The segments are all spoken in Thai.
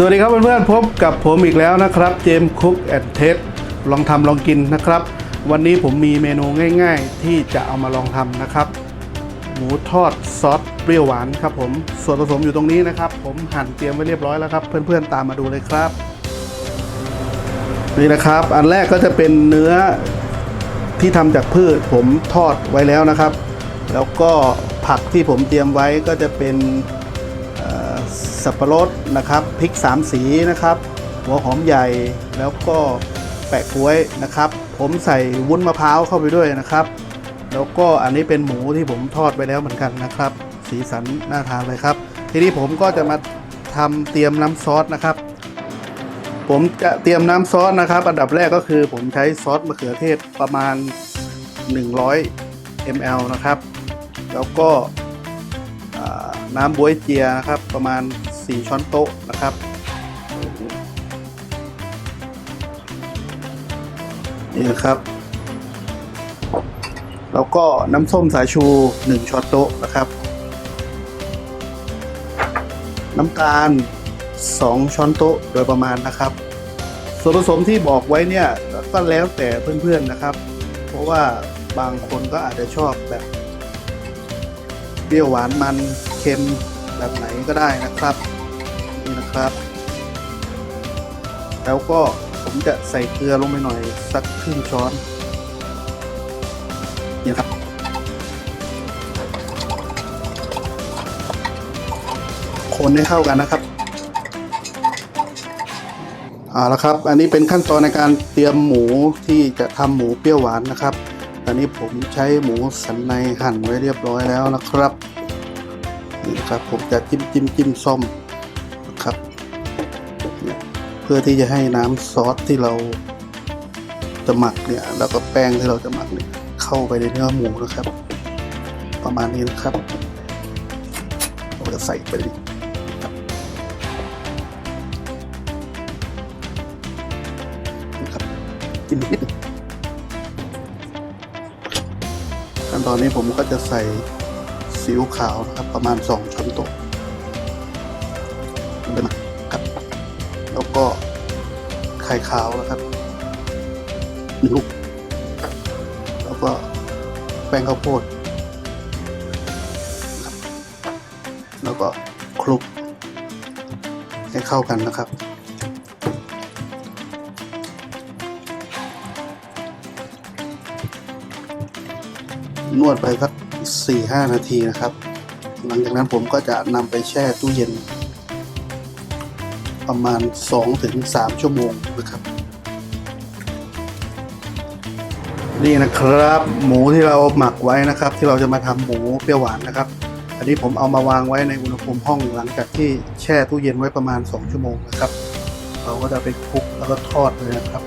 สวัสดีครับเพื่อนๆพบกับผมอีกแล้วนะครับ เจมคุกแอนเทสลองทำลองกินนะครับ วันนี้ผมมีเมนูง่ายๆ ที่จะเอามาลองทำนะครับ หมูทอดซอสเปรี้ยวหวานครับผมส่วนผสมอยู่ตรงนี้นะครับ ผมหั่นเตรียมไว้เรียบร้อยแล้วครับ เพื่อนๆตามมาดูเลยครับ นี่นะครับ อันแรกก็จะเป็นเนื้อที่ทำจากพืชผมทอดไว้แล้วนะครับ แล้วก็ผักที่ผมเตรียมไว้ก็จะเป็น สับปะรดนะครับพริกสามสีนะครับ หัวหอมใหญ่แล้วก็แปะกล้วยนะครับ ผมใส่วุ้นมะพร้าวเข้าไปด้วยนะครับ แล้วก็อันนี้เป็นหมูที่ผมทอดไปแล้วเหมือนกันนะครับ สีสันน่าทานเลยครับ ทีนี้ผมก็จะมาทำเตรียมน้ำซอสนะครับ ผมจะเตรียมน้ำซอสนะครับ อันดับแรกก็คือผมใช้ซอสมะเขือเทศประมาณ 100 ml นะครับ แล้วก็น้ำบวยเจียนะครับประมาณ 4 ช้อนโต๊ะนะครับ นี่นะครับ แล้วก็น้ำส้มสายชู 1 ช้อนโต๊ะนะครับ น้ำตาล 2 ช้อนโต๊ะโดยประมาณนะครับ ส่วนผสมที่บอกไว้เนี่ยก็แล้วแต่เพื่อนๆนะครับ เพราะว่าบางคนก็อาจจะชอบแบบเปรี้ยวหวานมันเค็มแบบไหนก็ได้นะครับ นะครับ แล้วก็ผมจะใส่เกลือลงไปหน่อยสักครึ่งช้อนนี่ครับ คนให้เข้ากันนะครับเอาละครับ อันนี้เป็นขั้นตอนในการเตรียมหมูที่จะทำหมูเปรี้ยวหวานนะครับ ตอนนี้ผมใช้หมูสันในหั่นไว้เรียบร้อยแล้วนะครับนี่ครับผมจะจิ้มจิ้มจิ้มส้ม พื่อที่จะให้น้ำซอสที่เราจะหมักเนี่ยแล้วก็แป้งที่เราจะหมักเนี่ยเข้าไปในเนื้อหมูนะครับ ประมาณนี้นะครับเราจะใส่ไปเลยนะครับจิ้มนิดขั้นตอนนี้ผมก็จะใส่ซีอิ๊วขาวนะครับ ประมาณ 2 ช้อนโต๊ะ แล้วก็ไข่ขาวนะครับหนึ่งลูกแล้วก็แป้งข้าวโพดนะครับแล้วก็คลุก ให้เข้ากันนะครับนวดไปสักสี่ห้านาทีนะครับ หลังจากนั้นผมก็จะนำไปแช่ตู้เย็น ประมาณสองถึงสามชั่วโมงนะครับ นี่นะครับ หมูที่เราหมักไว้นะครับ ที่เราจะมาทำหมูเปรี้ยวหวานนะครับ อันนี้ผมเอามาวางไว้ในอุณหภูมิห้องหลังจากที่แช่ตู้เย็นไว้ประมาณ 2 ชั่วโมงนะครับ เราก็จะไปคลุกแล้วก็ทอดเลยนะครับ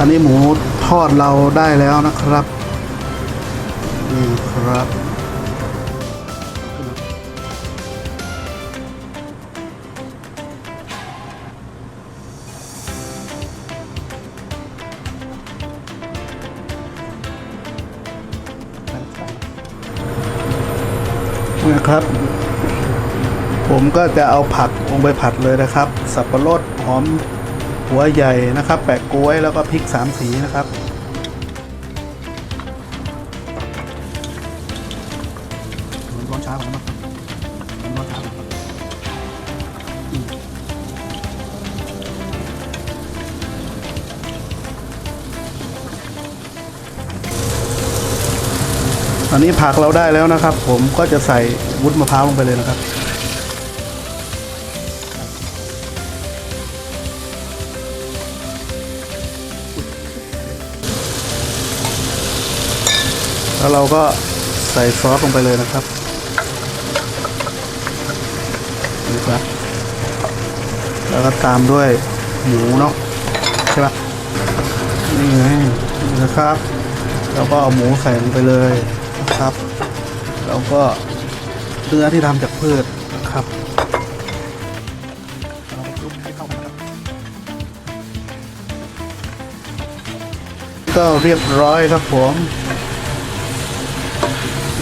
ตอนนี้หมูทอดเราได้แล้วนะครับ นี่ครับ นะครับ ผมก็จะเอาผักลงไปผัดเลยนะครับ สับปะรดหอม หัวใหญ่นะครับ แปะกล้วยแล้วก็พริกสามสีนะครับ ร้อนช้าผมนะร้อนช้าผมอืมตอนนี้ผักเราได้แล้วนะครับ ผมก็จะใส่วุ้นมะพร้าวลงไปเลยนะครับ แล้วเราก็ใส่ซอสลงไปเลยนะครับนี่ครับแล้วก็ตามด้วยหมูเนาะใช่ปะนี่ไงนี่นะครับ แล้วก็เอาหมูใส่ลงไปเลยนะครับ แล้วก็เนื้อที่ทำจากพืชนะครับเราคลุกให้เข้ากันครับก็เรียบร้อยครับผม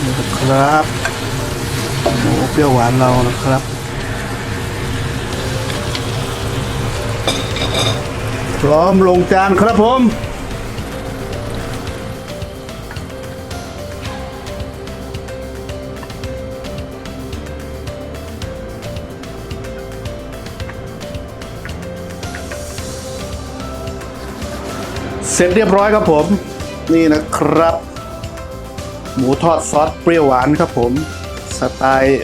นะครับหมูเปรี้ยวหวานเรานะครับพร้อมลงจานครับผมเสร็จเรียบร้อยครับผม นี่นะครับ หมูทอดซอสเปรี้ยวหวานครับผมสไตล์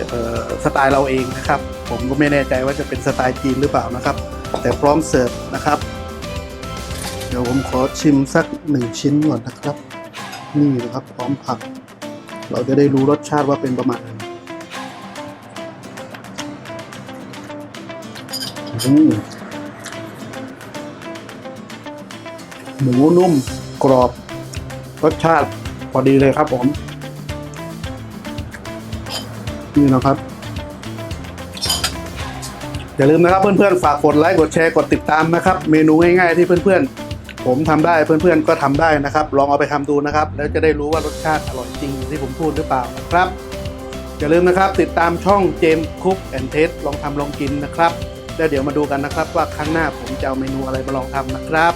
สไตล์เราเองนะครับ ผมก็ไม่แน่ใจว่าจะเป็นสไตล์จีนหรือเปล่านะครับ แต่พร้อมเสิร์ฟนะครับ เดี๋ยวผมขอชิมสักหนึ่งชิ้นก่อนนะครับ นี่นะครับพร้อมผัก เราจะได้รู้รสชาติว่าเป็นประมาณไหนอืมหมูนุ่มกรอบ รสชาติ พอดีเลยครับผมนี่นะครับอย่าลืมนะครับเพื่อนๆฝากกดไลค์กดแชร์กดติดตามนะครับ เมนูง่ายๆที่เพื่อนๆ ผมทำได้เพื่อนๆก็ทำได้นะครับ ลองเอาไปทำดูนะครับ แล้วจะได้รู้ว่ารสชาติอร่อยจริงที่ผมพูดหรือเปล่านะครับ อย่าลืมนะครับติดตามช่องเจมคุกแอนเทสลองทำลองกินนะครับแล้วเดี๋ยวมาดูกันนะครับ ว่าครั้งหน้าผมจะเอาเมนูอะไรมาลองทำนะครับ